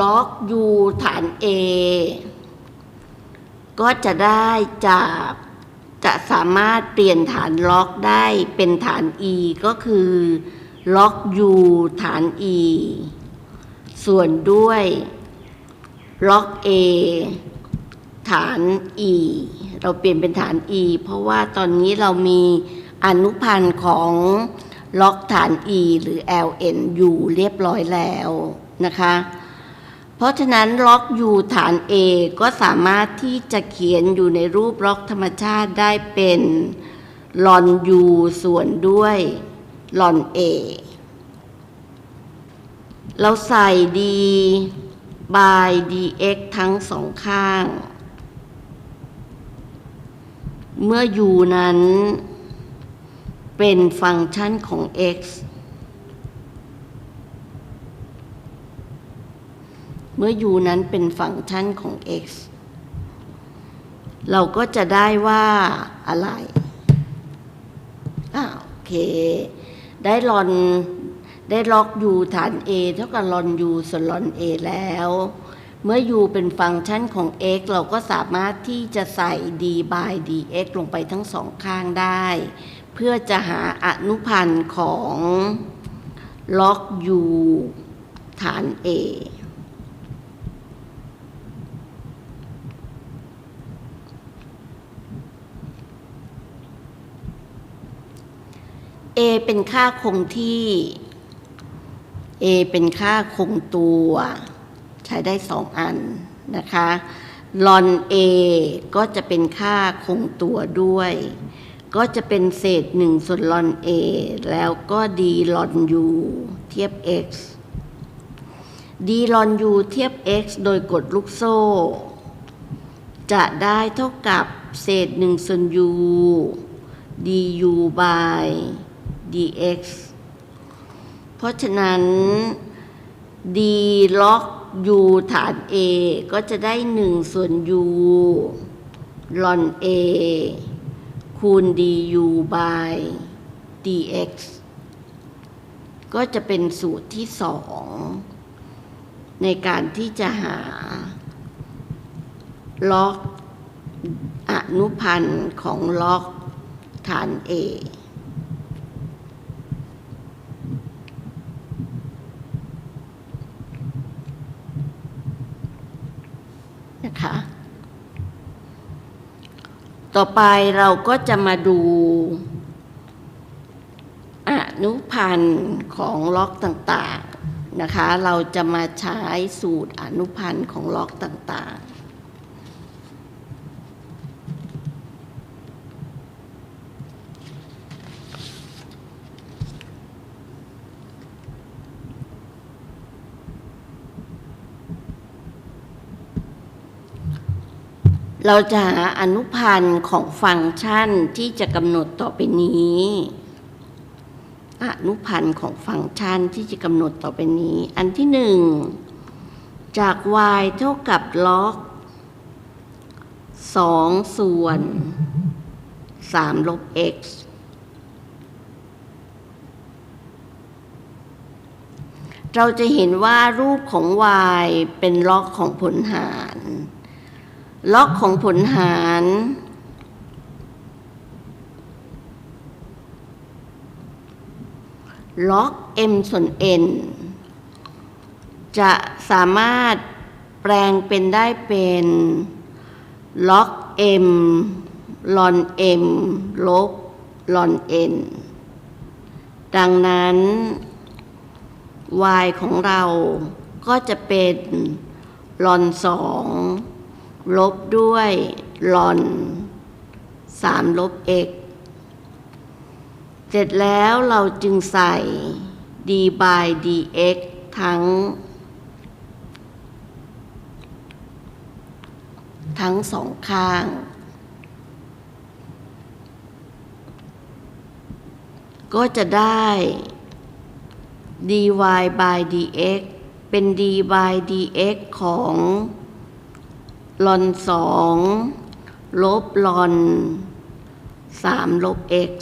ล็อก u ฐาน a ก็จะได้จากจะสามารถเปลี่ยนฐานล็อกได้เป็นฐาน e ก็คือล็อก u ฐาน e ส่วนด้วยล็อก a ฐาน e เราเปลี่ยนเป็นฐาน e เพราะว่าตอนนี้เรามีอนุพันธ์ของล็อกฐาน e หรือ ln อยู่เรียบร้อยแล้วนะคะ ราะฉะนั้นล็อก u ฐาน a ก็สามารถที่จะเขียนอยู่ในรูปล็อกธรรมชาติได้เป็นลอน u ส่วนด้วยลอน a เราใส่ d by dx ทั้งสองข้าง เมื่อ u นั้นเป็นฟังก์ชันของ x เมื่อ u นั้นเป็นฟังก์ชันของ x เราก็จะได้ว่าอะไรอ่าโอเค ได้ลอนได้ล็อก u ฐาน a เท่ากับลอน u ส่วนลอน a แล้ว เมื่อ u เป็นฟังก์ชันของ x เราก็สามารถที่จะใส่ d by dx ลงไปทั้งสองข้างได้ เพื่อจะหาอนุพันธ์ของล็อก u ฐาน a a เป็นค่าคงที่ a เป็นค่าคงตัว ใช้ได้สองอันนะคะลอน a ก็จะเป็นค่าคงตัวด้วย ก็จะเป็นเศษหนึ่งส่วนลอน a แล้วก็ d ลอน u เทียบ x d ลอน u เทียบ x โดยกดลูกโซ่ จะได้เท่ากับเศษหนึ่งส่วน u du by dx เพราะฉะนั้น d log u ฐาน a ก็จะได้ 1 ส่วน u ln a คูณ du by dx ก็จะเป็นสูตรที่สองในการที่จะหา ล็อกอนุพันธ์ของล็อกฐาน A นะคะ ต่อไปเราก็จะมาดูอนุพันธ์ของล็อกต่างๆนะคะ เราจะมาใช้สูตรอนุพันธ์ของล็อกต่างๆ เราจะหาอนุพันธ์ของฟังก์ชันที่จะกำหนดต่อไปนี้ อนุพันธ์ของฟังก์ชันที่จะกำหนดต่อไปนี้ อันที่หนึ่งจาก y เท่ากับล็อกสองส่วนสามลบ x เราจะเห็นว่ารูปของ y เป็นล็อกของผลหาร ล็อกของผลหาร ล็อก m ส่วน n จะสามารถแปลงเป็นได้เป็นล็อก m ลอน m ลบลอน n ดังนั้น y ของเราก็จะเป็นลอนสอง ลบด้วยลอนสามลบ x เสร็จแล้วเราจึงใส่ d by dx ทั้ง ทั้งสองข้าง ก็จะได้ dy by dx เป็น d by dx ของ ลอนสองลบลอนสามลบ x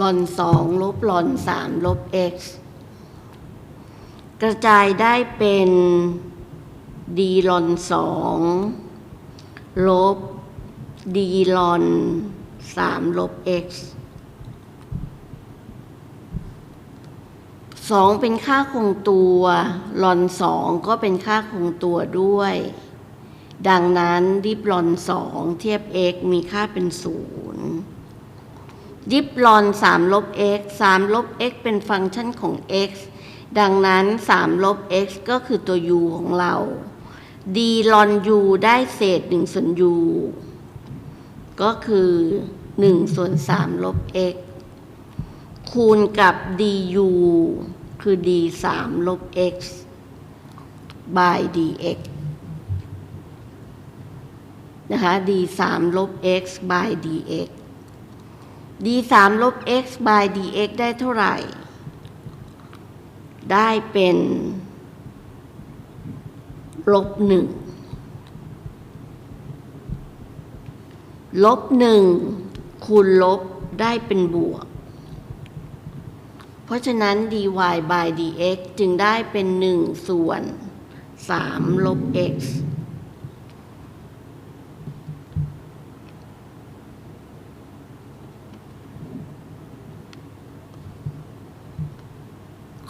ลอนสองลบลอนสามลบ x กระจายได้เป็นดีลอนสองลบดีลอนสามลบ x สองเป็นค่าคงตัวลอนสองก็เป็นค่าคงตัวด้วย ดังนั้นดิบลอนสองเทียบ x มีค่าเป็นศูนย์ดิบลอนสามลบ x สามลบ x เป็นฟังก์ชันของ x ดังนั้น3ลบ x ก็คือตัว u ของเรา d ลอน u ได้เศษ1ส่วน u ก็คือ1ส่วน3ลบ x คูณกับ du คือ d 3ลบ x by dx นะคะ d 3ลบ x by dx d 3ลบ x by dx ได้เท่าไหร่ ได้เป็นลบหนึ่งลบหนึ่งคูณลบได้เป็นบวก เพราะฉะนั้น dy by dx จึงได้เป็นหนึ่งส่วนสามลบ x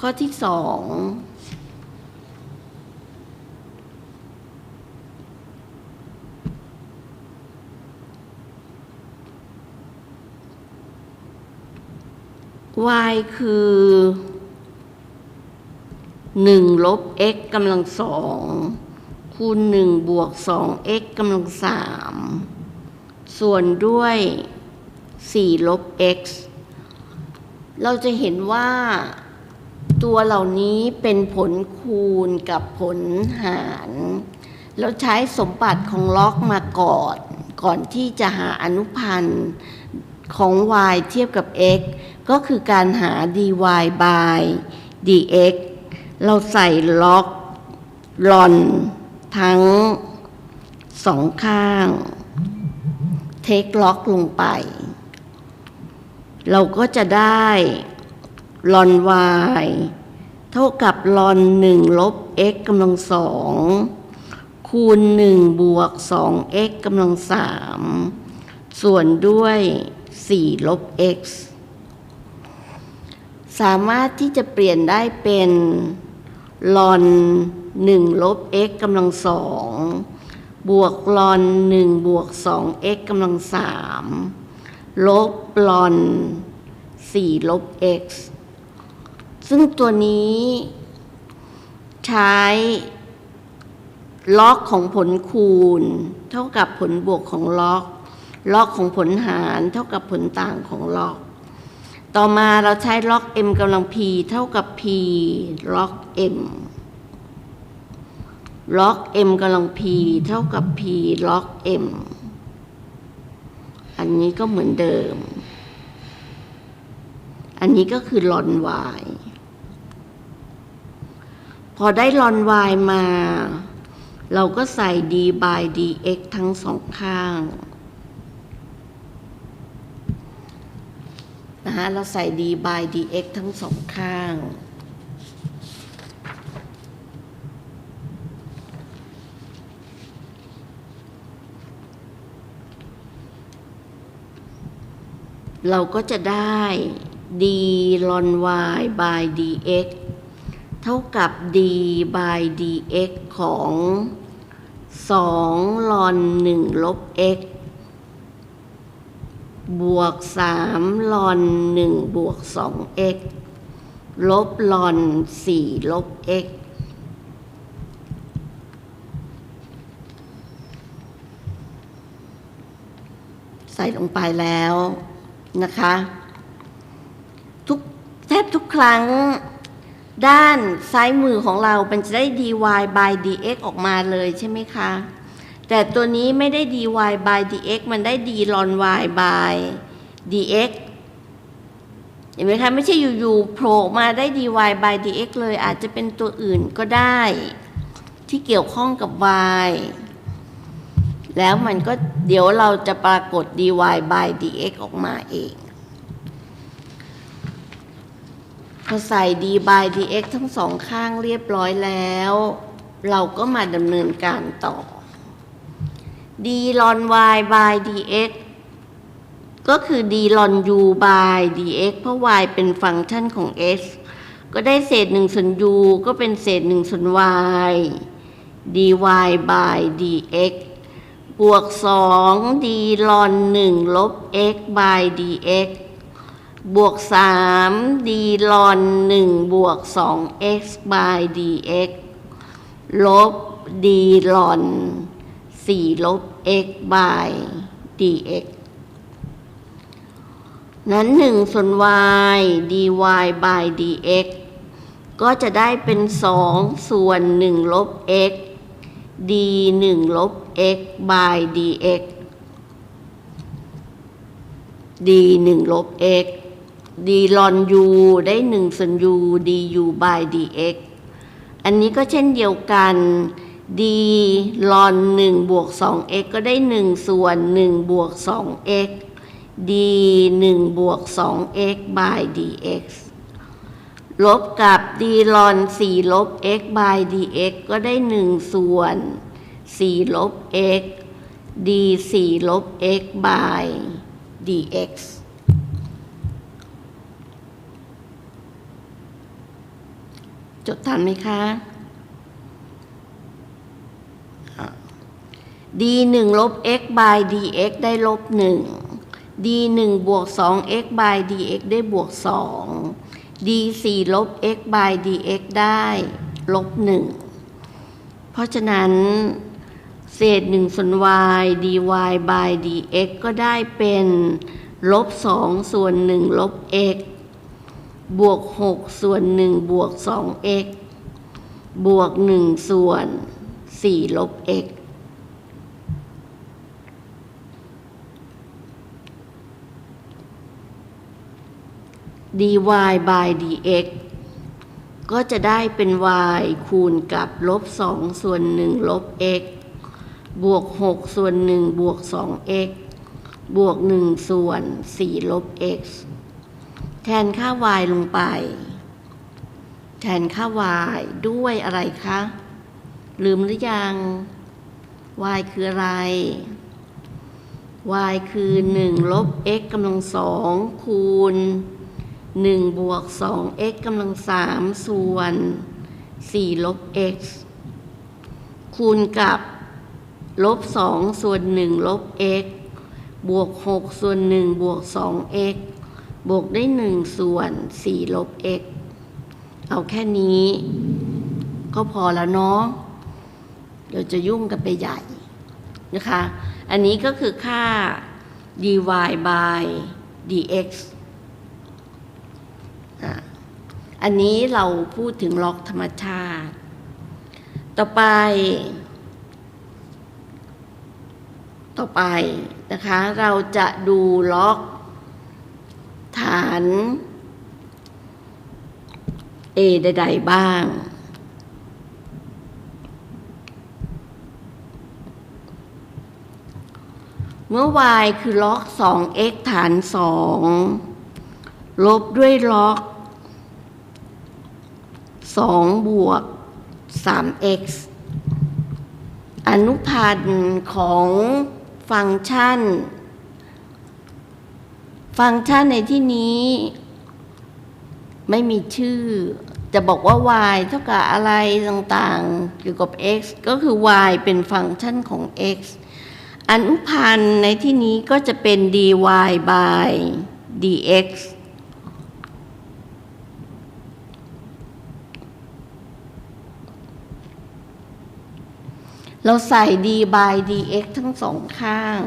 ข้อที่สอง y คือหนึ่งลบ x กำลังสองคูณหนึ่งบวกสอง x กำลังสามส่วนด้วยสี่ลบ x เราจะเห็นว่าตัวเหล่านี้เป็นผลคูณกับผลหาร เราใช้สมบัติของล็อกมาก่อน ก่อนที่จะหาอนุพันธ์ ของ y เทียบกับ x ก็คือการหา dy by dx เราใส่ล็อกลอนทั้งสองข้าง เทคล็อกลงไป เราก็จะได้ลอน y เท่ากับลอนหนึ่งลบ x กำลังสองคูณหนึ่งบวกสอง x กำลังสามส่วนด้วย สี่ลบ x สามารถที่จะเปลี่ยนได้เป็นลอนหนึ่งลบ x กำลังสองบวกลอนหนึ่งบวกสอง x กำลังสามลบลอนสี่ลบ x ซึ่งตัวนี้ใช้ล็อกของผลคูณ เท่ากับผลบวกของล็อก ล็อกของผลหารเท่ากับผลต่างของล็อก ต่อมาเราใช้ล็อก m กำลัง p เท่ากับ p ล็อก m ล็อก m กำลัง p เท่ากับ p ล็อก m อันนี้ก็เหมือนเดิม อันนี้ก็คือลอน y พอได้ลอน y มา เราก็ใส่ d by dx ทั้งสองข้าง นะ ฮะเราใส่ d by dx ทั้งสองข้าง เราก็จะได้ d ln y by dx เท่ากับ d by dx ของ2 ln 1ลบ x บวก3ลอน1บวก 2x ลบลอน4ลบ x ใส่ลงไปแล้วนะคะ ทุกแทบทุกครั้งด้านซ้ายมือของเรามันจะได้ dy by dx ออกมาเลยใช่ไหมคะ แต่ตัวนี้ไม่ได้ dy by dx มันได้ d ln y by dx เห็นไหมคะ ไม่ใช่อยู่ๆโผล่มาได้ dy by dx เลยอาจจะเป็นตัวอื่นก็ได้ ที่เกี่ยวข้องกับ y แล้วมันก็เดี๋ยวเราจะปรากฏ dy by dx ออกมาเองพอใส่ d by dx ทั้งสองข้างเรียบร้อยแล้ว เราก็มาดำเนินการต่อ d ln y by dx ก็คือ d ln u by dx เพราะ y เป็นฟังก์ชันของ s ก็ได้เศษหนึ่งส่วน u ก็เป็นเศษหนึ่งส่วน y dy by dx บวก 2 d ln 1 ลบ x by dx บวก 3 d ln 1 บวก 2x by dx ลบ d ln 4 ลบ x by dx นั้น 1 ส่วน y dy by dx ก็จะได้เป็น 2 ส่วน 1 ลบ x d 1 ลบ x by dx d 1 ลบ x d ln u ได้ 1 ส่วน u du by dx อันนี้ก็เช่นเดียวกัน d ln 1บวก 2x ก็ได้ 1 ส่วน 1 บวก 2x d 1บวก 2x by dx ลบกับ d ln 4ลบ x by dx ก็ได้ 1 ส่วน 4 ลบ x d 4 ลบ x by dx จดทันไหมคะ d 1ลบ x by dx ได้ลบ 1 d 1บวก 2x by dx ได้บวก 2 d 4ลบ x by dx ได้ลบ 1 เพราะฉะนั้น เศษ1ส่วน y dy by dx ก็ได้เป็นลบ 2 ส่วน 1 ลบ x บวก 6 ส่วน 1 บวก 2x บวก 1 ส่วน 4 ลบ x dy by dx ก็จะได้เป็น y คูณกับลบ 2 ส่วน 1 ลบ x บวก 6 ส่วน 1 บวก 2x บวก 1 ส่วน 4 ลบ x แทนค่า y ลงไป แทนค่า y ด้วยอะไรคะ ลืมหรือยัง y คืออะไร y คือ 1 ลบ x กำลังสองคูณ 1บวก 2x กำลัง 3 ส่วน 4 ลบ x คูณกับ ลบ 2 ส่วน 1 ลบ x บวก 6 ส่วน 1 บวก 2x บวกได้ 1 ส่วน 4 ลบ x เอาแค่นี้ ก็พอแล้วเนาะ เดี๋ยวจะยุ่งกันไปใหญ่นะคะ อันนี้ก็คือค่า dy by dx อะ อันนี้เราพูดถึงล็อกธรรมชาติ ต่อไป ต่อไปนะคะ เราจะดูล็อกฐาน A ใดๆบ้างเมื่อ y คือล็อก 2x ฐาน 2 ลบด้วยล็อก 2 บวก 3x อนุพันธ์ของฟังก์ชัน ฟังก์ชันในที่นี้ ไม่มีชื่อ จะบอกว่า y เท่ากับอะไรต่างๆ เกี่ยวกับ x ก็คือ y เป็นฟังก์ชันของ x อนุพันธ์ในที่นี้ก็จะเป็น dy by dx เราใส่ d by dx ทั้งสองข้าง